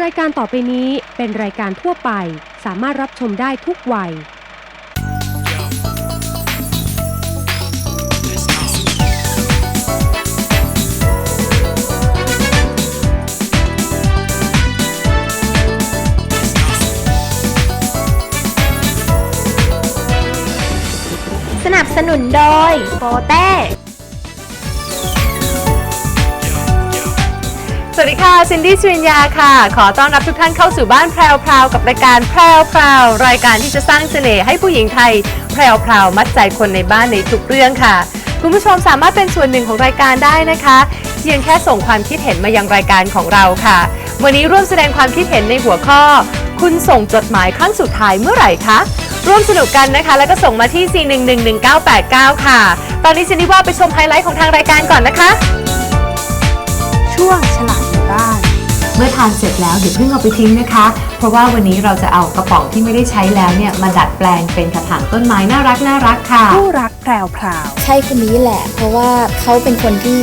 รายการต่อไปนี้เป็นรายการทั่วไป สามารถรับชมได้ทุกวัย สนับสนุนโดยโปเต้ ซินดี้สุริญญาค่ะ ขอต้อนรับทุกท่านเข้าสู่บ้านแพรวพราวกับรายการแพรวพราวรายการที่จะสร้างเสน่ห์ให้ผู้หญิงไทยแพรวพราวมัดใจคนในบ้านในทุกเรื่องค่ะ คุณผู้ชมสามารถเป็นส่วนหนึ่งของรายการได้นะคะ เพียงแค่ส่งความคิดเห็นมายังรายการของเราค่ะ วันนี้ร่วมแสดงความคิดเห็นในหัวข้อ คุณส่งจดหมายครั้งสุดท้ายเมื่อไหร่คะร่วมสนุกกันนะคะ แล้วก็ส่งมาที่ 4111989 ค่ะ ตอนนี้ซินดี้ว่าไปชมไฮไลท์ของทางรายการก่อนนะคะ ช่วงฉลา เมื่อทานเสร็จแล้วอย่าเพิ่งเอาไปทิ้งนะคะ เพราะว่าวันนี้เราจะเอากระป๋องที่ไม่ได้ใช้แล้วเนี่ยมาดัดแปลงเป็นกระถางต้นไม้น่ารักน่ารักค่ะผู้รักแพรวพราวใช่คนนี้แหละ เพราะว่าเขาเป็นคนที่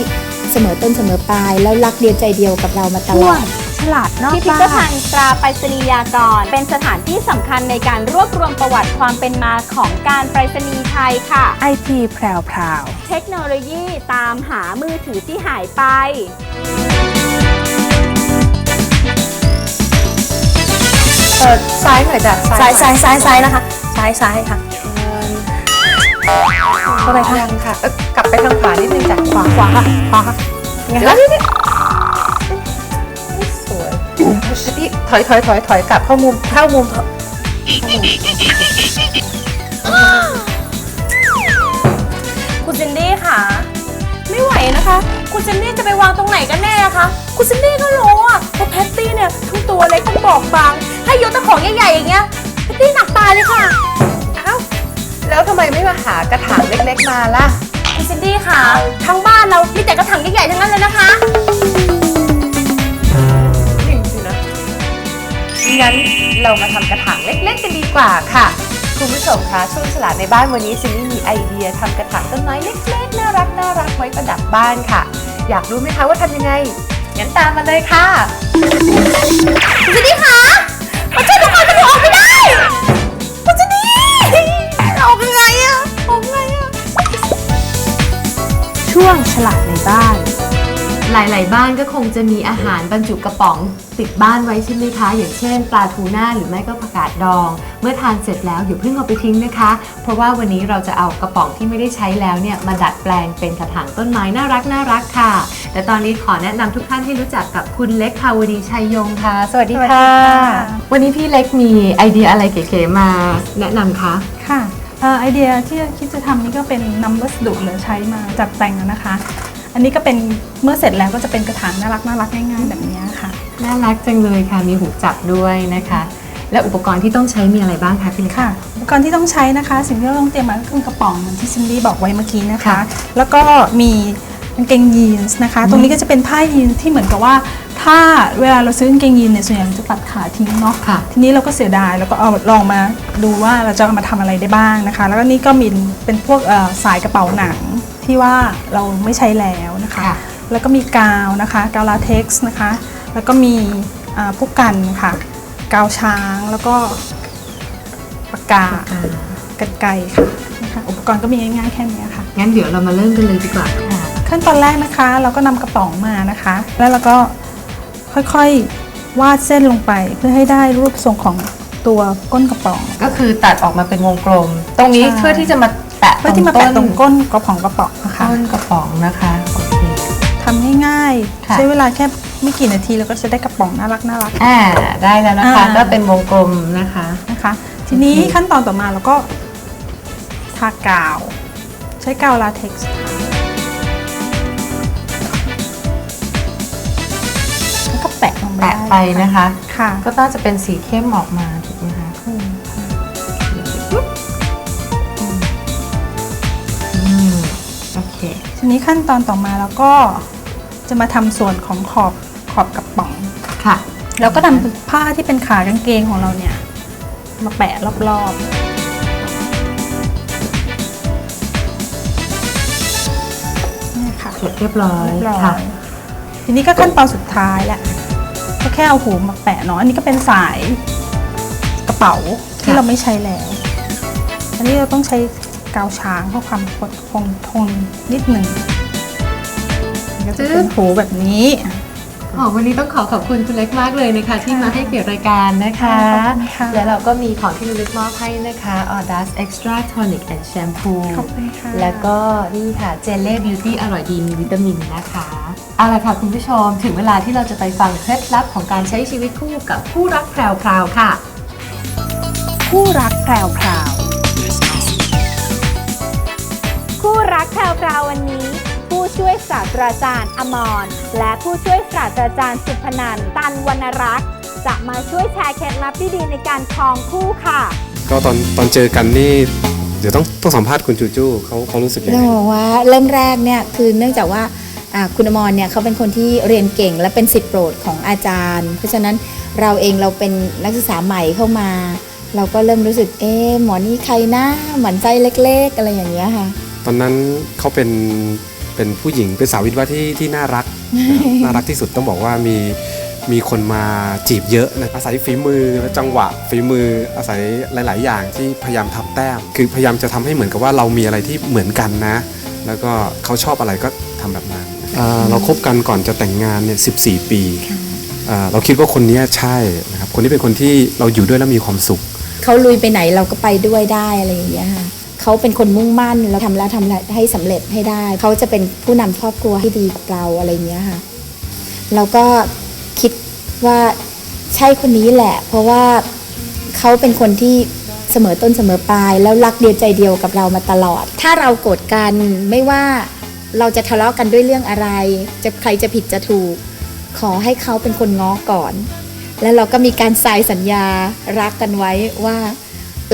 เสมอต้นเสมอปลาย แล้วรักเดียวใจเดียวกับเรามาตลช่วองดฉลาดนอกพิพิบ้าธนภัณฑ์ตราไปรษณียากร เป็นสถานที่สำคัญในการรวบรวมประวัติความเป็นมาของการไปรษณีย์ไทยค่ะ ไอทีแพรวพราว เทคโนโลยีตามหามือถือที่หายไป เปิดซ้ายหน่อยจ้ะซ้ายซ้ายซ้ายซ้ายนะคะ ซ้ายซ้ายค่ะก็ไปทางค่ะเอ้ยกลับไปทางขวานิดนึงจ้ะขวาขวาค่ะขวาค่ะยังไงเดี๋ยวคะเดี๋ยวเดี๋ยวสวยพี่ถอยถอยถอยถอยกลับเข้ามุมเข้ามุมเถอะคุณซินดี้ค่ะ ไม่ไหวนะคะ คุณซินดี้จะไปวางตรงไหนกันแน่คะ คุณซินดี้ก็รู้อะว่าแพ ตตี้เนี่ยทั้งตัวเล็กทั้งบอกบาง ให้ยกตะของใหญ่ๆอย่างเงี้ยแพตตี้หนักตายเลยค่ะอ้าวแล้วทำไมไม่มาหากระถางเล็กๆมาล่ะ คุณซินดี้ค่ะ ทั้งบ้านเรามีแต่กระถางใหญ่ๆทั้งนั้นเลยนะคะ จริงสินะ งั้นเรามาทำกระถางเล็กๆกันดีกว่าค่ะ คุณผู้ชมคะช่วงฉลาดในบ้านวันนี้ซินนี่มีไอเดียทำกระถางต้นไม้เล็กๆ น่ารักน่ารักไว้ประดับบ้านค่ะ อยากรู้ไหมคะว่าทำยังไง งั้นตามมาเลยค่ะสวัสดีค่ะมาช่วยทุกคนจะออกไม่ได้ ลายๆบ้านก็คงจะมีอาหารบรรจุกระป๋องติดบ้านไว้ใช่ไหมคะ อย่างเช่น ปลาทูน่าหรือไม่ก็ผักกาดดอง เมื่อทานเสร็จแล้วอย่าเพิ่งเอาไปทิ้งนะคะ เพราะว่าวันนี้เราจะเอากระป๋องที่ไม่ได้ใช้แล้วเนี่ยมาดัดแปลงเป็นกระถางต้นไม้น่ารักน่ารักค่ะ แต่ตอนนี้ขอแนะนำทุกท่านให้รู้จักกับคุณเล็กภาวดีชัยยงค่ะ สวัสดีค่ะ วันนี้พี่เล็กมีไอเดียอะไรเก๋ๆมาแนะนำคะค่ะเอ่อไอเดียที่คิดจะทำนี่ก็เป็น numbers ดุหรือใช้มาจัดแต่งนะคะ อันนี้ก็เป็นเมื่อเสร็จแล้วก็จะเป็นกระถางน่ารักน่ารักง่ายๆแบบนี้ค่ะ น่ารักจังเลยค่ะ มีหูจับด้วยนะคะ และอุปกรณ์ที่ต้องใช้มีอะไรบ้างคะพี่เล็ก ค่ะ อุปกรณ์ที่ต้องใช้นะคะ สิ่งที่เราต้องเตรียมมาก็คือกระป๋องเหมือนที่ซินดี้บอกไว้เมื่อกี้นะคะ ค่ะแล้วก็มีกางเกงยีนส์นะคะ ตรงนี้ก็จะเป็นผ้ายีนส์ที่เหมือนกับว่า ถ้าเวลาเราซื้อกางเกงยีนส์เนี่ยส่วนใหญ่เราจะตัดขาทิ้งเนาะค่ะ ทีนี้เราก็เสียดายแล้วก็เอาลองมาดูว่าเราจะเอามาทำอะไรได้บ้างนะคะ แล้วก็นี่ก็มีเป็นพวกเอ่อสายกระเป๋าหนัง ที่ว่าเราไม่ใช้แล้วนะคะค่ะแล้วก็มีกาวนะคะกาวลาเท็กซ์นะคะ แล้วก็มีอ่าพวกกันค่ะ กาวช้างแล้วก็ปากกากันไกรค่ะนะคะอุปกรณ์ก็มีง่ายๆแค่นี้ค่ะ งั้นเดี๋ยวเรามาเริ่มกันเลยดีกว่าค่ะขั้นตอนแรกนะคะ เราก็นำกระป๋องมานะคะ แล้วเราก็ค่อยๆวาดเส้นลงไปเพื่อให้ได้รูปทรงของตัวก้นกระป๋อง ก็คือตัดออกมาเป็นวงกลม ตรงนี้ใช่เพื่อที่จะมา แปะเพื่อที่มาแปะตรงก้นกระป๋องกระป๋องนะคะต้นกระป๋องนะคะโอเคทำง่ายค่ะๆใช้เวลาแค่ไม่กี่นาทีเราก็จะได้กระป๋องน่ารักน่ารัก อ่าได้แล้วนะคะ อ่า ก็เป็นวงกลมนะคะ นะคะ ทีนี้โอเค ขั้นตอนต่อมาเราก็ทากาว ใช้กาวลาเท็กซ์ทาแล้วก็แปะลงไปแปะไปนะคะ ค่ะ ก็ต้องจะเป็นสีเข้มออกมา นี้ขั้นตอนต่อมาเราก็จะมาทำส่วนของขอบขอบกระป๋อง ค่ะ แล้วก็นำผ้าที่เป็นขากางเกงของเราเนี่ย มาแปะรอบๆนี่ค่ะเสร็จเรียบร้อยเรียบร้อค่ะยทีนี้ก็ขั้นตอนสุดท้ายแหละก็แค่เอาหูมาแปะเนาะอันนี้ก็เป็นสายกระเป๋าที่ค่ะ เราไม่ใช้แล้ว อันนี้เราต้องใช้ กาวช้างเพื่อความคงทนนิดหนึ่งมันก็จะเป็นหูแบบนี้อ๋อวันนี้ต้องขอขอบคุณคุณเล็กมากเลยนะคะ ที่มาให้เกียรติรายการนะคะขอบคุณค่ะและเราก็มีของที่ระลึกมอบให้นะคะ Audas Extra Tonic and Shampoo ขอบคุณค่ะแล้วก็นี่ค่ะเจเล่บิวตี้อร่อยดีมีวิตามินนะคะเอาละค่ะคุณผู้ชมถึงเวลาที่เราจะไปฟังเคล็ดลับของการใช้ชีวิตคู่กับคู่รักแพรวๆค่ะ คู่รักแพรวพราว คู่รักแพรวๆวันนี้ ผู้ช่วยศาสตราจารย์อมร และผู้ช่วยศาสตราจารย์สุพนันท์ตันวรรณรักษ์จะมาช่วยแชร์เคล็ดลับดีๆในการครองคู่ค่ะ ก็ตอนตอนเจอกันนี่เดี๋ยวต้องต้องสัมภาษณ์คุณจูจูเขาเขารู้สึกยังเราไงบอกว่าเริ่มแรกเนี่ยคือเนื่องจากว่าอ่าคุณอมรเนี่ยเขาเป็นคนที่เรียนเก่งและเป็นสิทธิ์โปรดของอาจารย์ เพราะฉะนั้นเราเองเราเป็นนักศึกษาใหม่เข้ามา เราก็เริ่มรู้สึกเอ๊ะหมอนี่ใครนะหมันไส้เล็ก ๆ อะไรอย่างเงี้ยค่ะ ตอนนั้นเขาเป็นเป็นผู้หญิงเป็นสาววิทย์ว่าที่ที่น่ารักนะครับน่ารักที่สุดต้องบอกว่ามีมีคนมาจีบเยอะนะอาศัยฝีมือและจังหวะฝีมืออาศัยหลาย ๆ อย่างที่พยายามทำแต้ม คือพยายามจะทำให้เหมือนกับว่าเรามีอะไรที่เหมือนกันนะ แล้วก็เขาชอบอะไรก็ทำแบบนั้นอ่าเราคบกันก่อนจะแต่งงานเนี่ย14ปีอ่าเราคิดว่าคนนี้ใช่นะครับคนนี้เป็นคนที่เราอยู่ด้วยแล้วมีความสุข เขาลุยไปไหนเราก็ไปด้วยได้อะไรอย่างเงี้ยค่ะ เขาเป็นคนมุ่งมั่นเราทำแล้วทำแล้วให้สำเร็จให้ได้ เขาจะเป็นผู้นำครอบครัวให้ดีกับเราอะไรเงี้ยค่ะเราก็คิดว่าใช่คนนี้แหละ เพราะว่าเขาเป็นคนที่เสมอต้นเสมอปลาย แล้วรักเดียวใจเดียวกับเรามาตลอด ถ้าเราโกรธกันไม่ว่าเราจะทะเลาะกันด้วยเรื่องอะไร จะใครจะผิดจะถูก ขอให้เขาเป็นคนง้อก่อน แล้วเราก็มีการทายสัญญารักกันไว้ว่า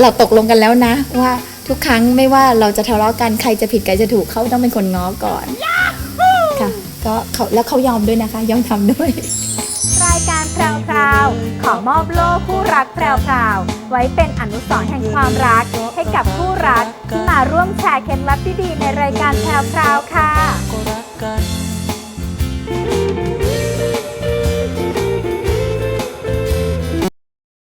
เราตกลงกันแล้วนะว่า ทุกครั้งไม่ว่าเราจะทะเลาะกันใครจะผิดใครจะถูกเขาต้องเป็นคนง้อก่อนค่ะก็เขาแล้วเขายอมด้วยนะคะยอมทำด้วย รายการแพรวๆขอมอบโล่คู่รักแพรวๆไว้เป็นอนุสรณ์แห่งความรักให้กับคู่รักที่มาร่วมแชร์เคล็ดลับดีๆในรายการแพรวๆค่ะ